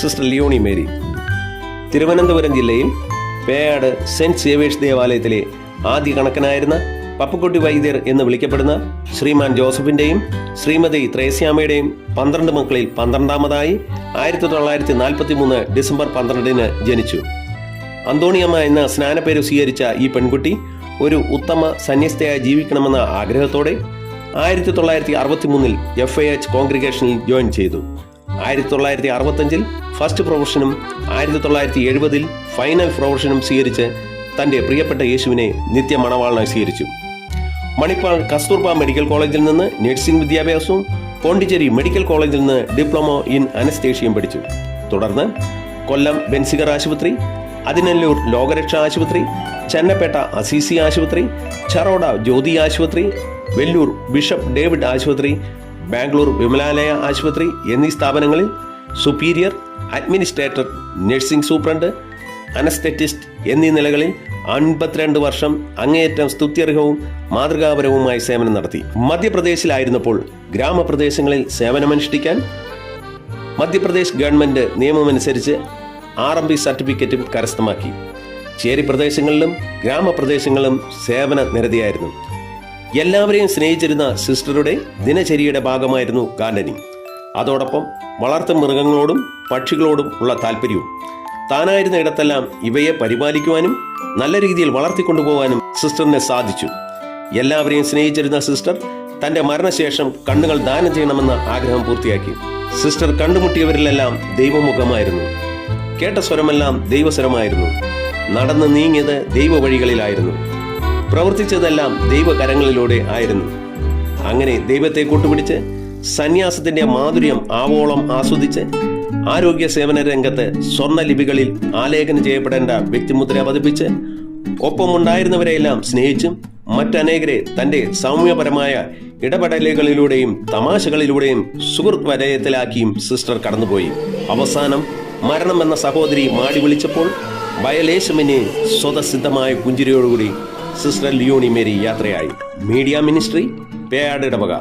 Sister Leonie Mary Thiruvananthapuram ജില്ലയിൽ Peyad saint Xavier's ദേവാലയത്തിലെ ആദ്യ കണക്കനായിരുന്ന പപ്പക്കുട്ടി വൈദ്യർ എന്ന് വിളിക്കപ്പെടുന്ന ശ്രീമാൻ ജോസഫിന്റെയും ശ്രീമതി ത്രേസ്യാമയുടെയും പന്ത്രണ്ട് മക്കളിൽ പന്ത്രണ്ടാമതായി ആയിരത്തി തൊള്ളായിരത്തി നാൽപ്പത്തി മൂന്ന് ഡിസംബർ പന്ത്രണ്ടിന് ജനിച്ചു. അന്തോണിയമ്മ എന്ന സ്നാനപ്പേര് സ്വീകരിച്ച ഈ പെൺകുട്ടി ഒരു ഉത്തമ സന്യസ്തയായി ജീവിക്കണമെന്ന ആഗ്രഹത്തോടെ ആയിരത്തി തൊള്ളായിരത്തി അറുപത്തി മൂന്നിൽ എഫ് ഐ എച്ച് കോൺഗ്രിഗേഷനിൽ ജോയിൻ ചെയ്തു. ആയിരത്തി തൊള്ളായിരത്തി അറുപത്തഞ്ചിൽ ഫസ്റ്റ് പ്രൊഫഷനും ആയിരത്തി തൊള്ളായിരത്തി എഴുപതിൽ ഫൈനൽ പ്രൊഫഷനും സ്വീകരിച്ച് തന്റെ പ്രിയപ്പെട്ട യേശുവിനെ നിത്യ മണവാളനായി സ്വീകരിച്ചു. മണിപ്പാൾ കസ്തൂർബ മെഡിക്കൽ കോളേജിൽ നിന്ന് നഴ്സിംഗ് വിദ്യാഭ്യാസവും പോണ്ടിച്ചേരി മെഡിക്കൽ കോളേജിൽ നിന്ന് ഡിപ്ലോമ ഇൻ അനസ്തേഷ്യയും പഠിച്ചു. തുടർന്ന് കൊല്ലം ബെൻസിഗർ ആശുപത്രി അതിനല്ലൂർ ലോകരക്ഷാ ആശുപത്രി ചെന്നപ്പേട്ട അസീസി ആശുപത്രി ചറോഡ ജ്യോതി ആശുപത്രി വെല്ലൂർ ബിഷപ്പ് ഡേവിഡ് ആശുപത്രി ബാംഗ്ലൂർ വിമലാലയ ആശുപത്രി എന്നീ സ്ഥാപനങ്ങളിൽ superior administrator nursing superintendent anaesthetist എന്നീ നിലകളിൽ അൻപത്തിരണ്ട് വർഷം അങ്ങേയറ്റം സ്തുത്യർഹവും മാതൃകാപരവുമായി സേവനം നടത്തി. മധ്യപ്രദേശിലായിരുന്നപ്പോൾ ഗ്രാമപ്രദേശങ്ങളിൽ സേവനമനുഷ്ഠിക്കാൻ മധ്യപ്രദേശ് ഗവൺമെന്റ് നിയമമനുസരിച്ച് ആർ എം ബി സർട്ടിഫിക്കറ്റും കരസ്ഥമാക്കി. ചേരി പ്രദേശങ്ങളിലും ഗ്രാമപ്രദേശങ്ങളിലും സേവന നിരതിയായിരുന്നു. എല്ലാവരെയും സ്നേഹിച്ചിരുന്ന സിസ്റ്ററുടെ ദിനചര്യയുടെ ഭാഗമായിരുന്നു ഗാർഡനിങ്. അതോടൊപ്പം വളർത്തു മൃഗങ്ങളോടും പക്ഷികളോടും ഉള്ള താല്പര്യവും താനായിരുന്ന ഇടത്തെല്ലാം ഇവയെ പരിപാലിക്കുവാനും നല്ല രീതിയിൽ വളർത്തിക്കൊണ്ടുപോകാനും സിസ്റ്ററിന് സാധിച്ചു. എല്ലാവരെയും സ്നേഹിച്ചിരുന്ന സിസ്റ്റർ തന്റെ മരണശേഷം കണ്ണുകൾ ദാനം ചെയ്യണമെന്ന ആഗ്രഹം പൂർത്തിയാക്കി. സിസ്റ്റർ കണ്ടുമുട്ടിയവരിലെല്ലാം ദൈവമുഖമായിരുന്നു. കേട്ട സ്വരമെല്ലാം ദൈവസ്വരമായിരുന്നു. നടന്ന് നീങ്ങിയത് ദൈവ വഴികളിലായിരുന്നു പ്രവർത്തിച്ചതെല്ലാം ദൈവകരങ്ങളിലൂടെ ആയിരുന്നു. അങ്ങനെ ദൈവത്തെ കൂട്ടുപിടിച്ച് സന്യാസത്തിന്റെ മാധുര്യം ആവോളം ആസ്വദിച്ച് ആരോഗ്യ സേവന രംഗത്ത് സ്വർണ ലിപികളിൽ ആലേഖനം ചെയ്യപ്പെടേണ്ട വ്യക്തിമുദ്ര പതിപ്പിച്ച് ഒപ്പമുണ്ടായിരുന്നവരെയെല്ലാം സ്നേഹിച്ചും മറ്റനേകരെ തന്റെ സൗമ്യപരമായ ഇടപെടലുകളിലൂടെയും തമാശകളിലൂടെയും സുഹൃത്ത് വലയത്തിലാക്കിയും സിസ്റ്റർ കടന്നുപോയി. അവസാനം മരണം എന്ന സഹോദരി മാടി വിളിച്ചപ്പോൾ ബയലേശമിന് സ്വതസിദ്ധമായ പുഞ്ചിരിയോടുകൂടി സിസ്റ്റർ ലിയോണി മേരി യാത്രയായി. മീഡിയ മിനിസ്ട്രി പേയാട് ഇടവക.